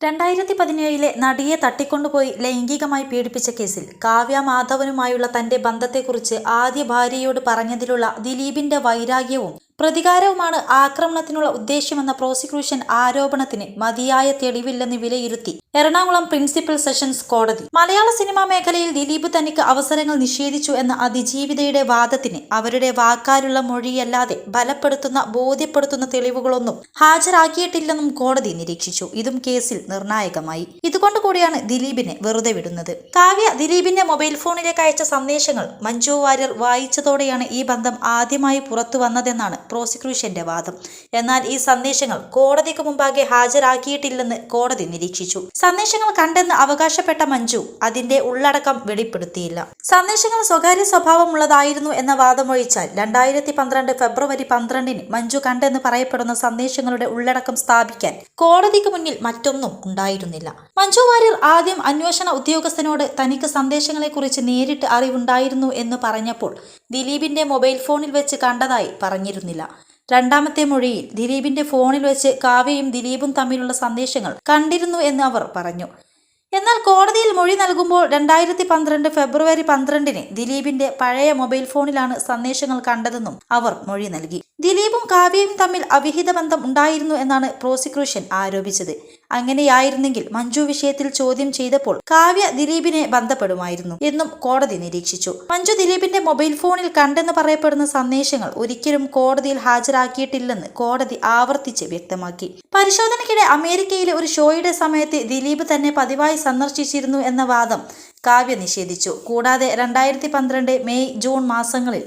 രണ്ടായിരത്തി പതിനേഴിലെ നടിയെ തട്ടിക്കൊണ്ടുപോയി ലൈംഗികമായി പീഡിപ്പിച്ച കേസിൽ കാവ്യ മാധവനുമായുള്ള തന്റെ ബന്ധത്തെക്കുറിച്ച് ആദ്യ ഭാര്യയോട് പറഞ്ഞതിലുള്ള ദിലീപിന്റെ വൈരാഗ്യവും പ്രതികാരവുമാണ് ആക്രമണത്തിനുള്ള ഉദ്ദേശ്യമെന്ന പ്രോസിക്യൂഷൻ ആരോപണത്തിന് മതിയായ തെളിവില്ലെന്ന് വിലയിരുത്തി. എറണാകുളം പ്രിൻസിപ്പൽ സെഷൻസ് കോടതി. മലയാള സിനിമാ മേഖലയിൽ ദിലീപ് തനിക്ക് അവസരങ്ങൾ നിഷേധിച്ചു എന്ന അതിജീവിതയുടെ വാദത്തിന് അവരുടെ വാക്കാലുള്ള മൊഴിയല്ലാതെ ബലപ്പെടുത്തുന്ന ബോധ്യപ്പെടുത്തുന്ന തെളിവുകളൊന്നും ഹാജരാക്കിയിട്ടില്ലെന്നും കോടതി നിരീക്ഷിച്ചു. ഇതും കേസിൽ നിർണായകമായി. ഇതുകൊണ്ട് കൂടിയാണ് ദിലീപിനെ വെറുതെ വിടുന്നത്. കാവ്യ ദിലീപിന്റെ മൊബൈൽ ഫോണിലേക്ക് അയച്ച സന്ദേശങ്ങൾ മഞ്ജു വാര്യർ വായിച്ചതോടെയാണ് ഈ ബന്ധം ആദ്യമായി പുറത്തു വന്നതെന്നാണ് പ്രോസിക്യൂഷന്റെ വാദം. എന്നാൽ ഈ സന്ദേശങ്ങൾ കോടതിക്ക് മുമ്പാകെ ഹാജരാക്കിയിട്ടില്ലെന്ന് കോടതി നിരീക്ഷിച്ചു. സന്ദേശങ്ങൾ കണ്ടെന്ന് അവകാശപ്പെട്ട മഞ്ജു അതിന്റെ ഉള്ളടക്കം വെളിപ്പെടുത്തിയില്ല. സന്ദേശങ്ങൾ സ്വകാര്യ സ്വഭാവമുള്ളതായിരുന്നു എന്ന വാദമൊഴിച്ചാൽ രണ്ടായിരത്തി പന്ത്രണ്ട് ഫെബ്രുവരി പന്ത്രണ്ടിന് മഞ്ജു കണ്ടെന്ന് പറയപ്പെടുന്ന സന്ദേശങ്ങളുടെ ഉള്ളടക്കം സ്ഥാപിക്കാൻ കോടതിക്ക് മുന്നിൽ മറ്റൊന്നും ഉണ്ടായിരുന്നില്ല. മഞ്ജു വാര്യർ ആദ്യം അന്വേഷണ ഉദ്യോഗസ്ഥനോട് തനിക്ക് സന്ദേശങ്ങളെക്കുറിച്ച് നേരിട്ട് അറിവുണ്ടായിരുന്നു എന്ന് പറഞ്ഞപ്പോൾ ദിലീപിന്റെ മൊബൈൽ ഫോണിൽ വെച്ച് കണ്ടതായി പറഞ്ഞിരുന്നില്ല. രണ്ടാമത്തെ മൊഴിയിൽ ദിലീപിന്റെ ഫോണിൽ വെച്ച് കാവ്യയും ദിലീപും തമ്മിലുള്ള സന്ദേശങ്ങൾ കണ്ടിരുന്നു എന്ന് അവർ പറഞ്ഞു. എന്നാൽ കോടതിയിൽ മൊഴി നൽകുമ്പോൾ രണ്ടായിരത്തി പന്ത്രണ്ട് ഫെബ്രുവരി പന്ത്രണ്ടിന് ദിലീപിന്റെ പഴയ മൊബൈൽ ഫോണിലാണ് സന്ദേശങ്ങൾ കണ്ടതെന്നും അവർ മൊഴി നൽകി. ദിലീപും കാവ്യയും തമ്മിൽ അവിഹിത ബന്ധം ഉണ്ടായിരുന്നു എന്നാണ് പ്രോസിക്യൂഷൻ ആരോപിച്ചത്. അങ്ങനെയായിരുന്നെങ്കിൽ മഞ്ജു വിഷയത്തിൽ ചോദ്യം ചെയ്തപ്പോൾ കാവ്യ ദിലീപിനെ ബന്ധപ്പെടുമായിരുന്നു എന്നും കോടതി നിരീക്ഷിച്ചു. മഞ്ജു ദിലീപിന്റെ മൊബൈൽ ഫോണിൽ കണ്ടെന്ന് പറയപ്പെടുന്ന സന്ദേശങ്ങൾ ഒരിക്കലും കോടതിയിൽ ഹാജരാക്കിയിട്ടില്ലെന്ന് കോടതി ആവർത്തിച്ച് വ്യക്തമാക്കി. പരിശോധനയ്ക്കിടെ അമേരിക്കയിലെ ഒരു ഷോയുടെ സമയത്ത് ദിലീപ് തന്നെ പതിവായി സന്ദർശിച്ചിരുന്നു എന്ന വാദം കാവ്യ നിഷേധിച്ചു. കൂടാതെ രണ്ടായിരത്തി പന്ത്രണ്ട് മെയ് ജൂൺ മാസങ്ങളിൽ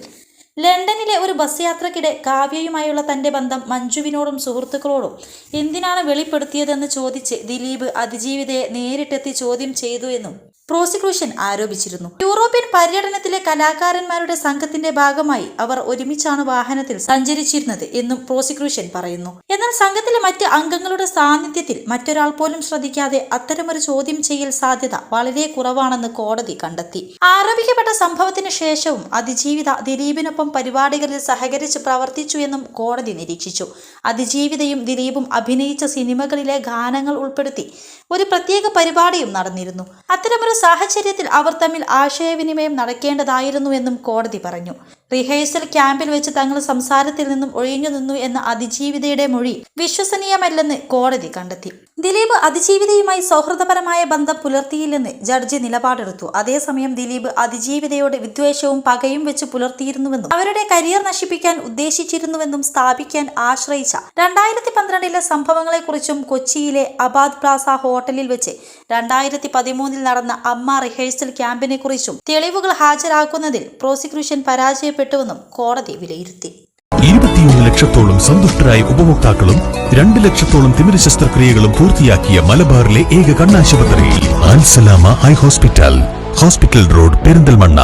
ലണ്ടനിലെ ഒരു ബസ് യാത്രക്കിടെ കാവ്യയുമായുള്ള തന്റെ ബന്ധം മഞ്ജുവിനോടും സുഹൃത്തുക്കളോടും എന്തിനാണ് വെളിപ്പെടുത്തിയതെന്ന് ചോദിച്ച് ദിലീപ് അതിജീവിതയെ നേരിട്ടെത്തി ചോദ്യം ചെയ്തു എന്നും പ്രോസിക്യൂഷൻ ആരോപിച്ചിരുന്നു. യൂറോപ്യൻ പര്യടനത്തിലെ കലാകാരന്മാരുടെ സംഘത്തിന്റെ ഭാഗമായി അവർ ഒരുമിച്ചാണ് വാഹനത്തിൽ സഞ്ചരിച്ചിരുന്നത് എന്നും പ്രോസിക്യൂഷൻ പറയുന്നു. എന്നാൽ സംഘത്തിലെ മറ്റ് അംഗങ്ങളുടെ സാന്നിധ്യത്തിൽ മറ്റൊരാൾ പോലും ശ്രദ്ധിക്കാതെ അത്തരമൊരു ചോദ്യം ചെയ്യൽ സാധ്യത വളരെ കുറവാണെന്ന് കോടതി കണ്ടെത്തി. ആരോപിക്കപ്പെട്ട സംഭവത്തിന് ശേഷവും അതിജീവിത ദിലീപിനൊപ്പം പരിപാടികളിൽ സഹകരിച്ച് പ്രവർത്തിച്ചു എന്നും കോടതി നിരീക്ഷിച്ചു. അതിജീവിതയും ദിലീപും അഭിനയിച്ച സിനിമകളിലെ ഗാനങ്ങൾ ഉൾപ്പെടുത്തി ഒരു പ്രത്യേക പരിപാടിയും നടന്നിരുന്നു. അത്തരമൊരു സാഹചര്യത്തിൽ അവർ തമ്മിൽ ആശയവിനിമയം നടക്കേണ്ടതായിരുന്നു എന്നും കോടതി പറഞ്ഞു. റിഹേഴ്സൽ ക്യാമ്പിൽ വെച്ച് തങ്ങൾ സംസാരത്തിൽ നിന്നും ഒഴിഞ്ഞു നിന്നു എന്ന അതിജീവിതയുടെ മൊഴി വിശ്വസനീയമല്ലെന്ന് കോടതി കണ്ടെത്തി. ദിലീപ് അതിജീവിതയുമായി സൗഹൃദപരമായ ബന്ധം പുലർത്തിയില്ലെന്ന് ജഡ്ജി നിലപാടെടുത്തു. അതേസമയം ദിലീപ് അതിജീവിതയോട് വിദ്വേഷവും പകയും വെച്ച് പുലർത്തിയിരുന്നുവെന്നും അവരുടെ കരിയർ നശിപ്പിക്കാൻ ഉദ്ദേശിച്ചിരുന്നുവെന്നും സ്ഥാപിക്കാൻ ആശ്രയിച്ച രണ്ടായിരത്തി പന്ത്രണ്ടിലെ സംഭവങ്ങളെക്കുറിച്ചും കൊച്ചിയിലെ അബാദ് പ്ലാസ ഹോട്ടലിൽ വെച്ച് രണ്ടായിരത്തി പതിമൂന്നിൽ നടന്ന അമ്മ റിഹേഴ്സൽ ക്യാമ്പിനെ കുറിച്ചും തെളിവുകൾ ഹാജരാക്കുന്നതിൽ പ്രോസിക്യൂഷൻ പരാജയപ്പെട്ടുവെന്നും കോടതി വിലയിരുത്തി. ഇരുപത്തിയൊന്ന് ലക്ഷത്തോളം സന്തുഷ്ടരായ ഉപഭോക്താക്കളും രണ്ട് ലക്ഷത്തോളം തിമിര ശസ്ത്രക്രിയകളും പൂർത്തിയാക്കിയ മലബാറിലെ ഏക കണ്ണാശുപത്രി Al Salama eye hospital hospital road Perinthalmanna.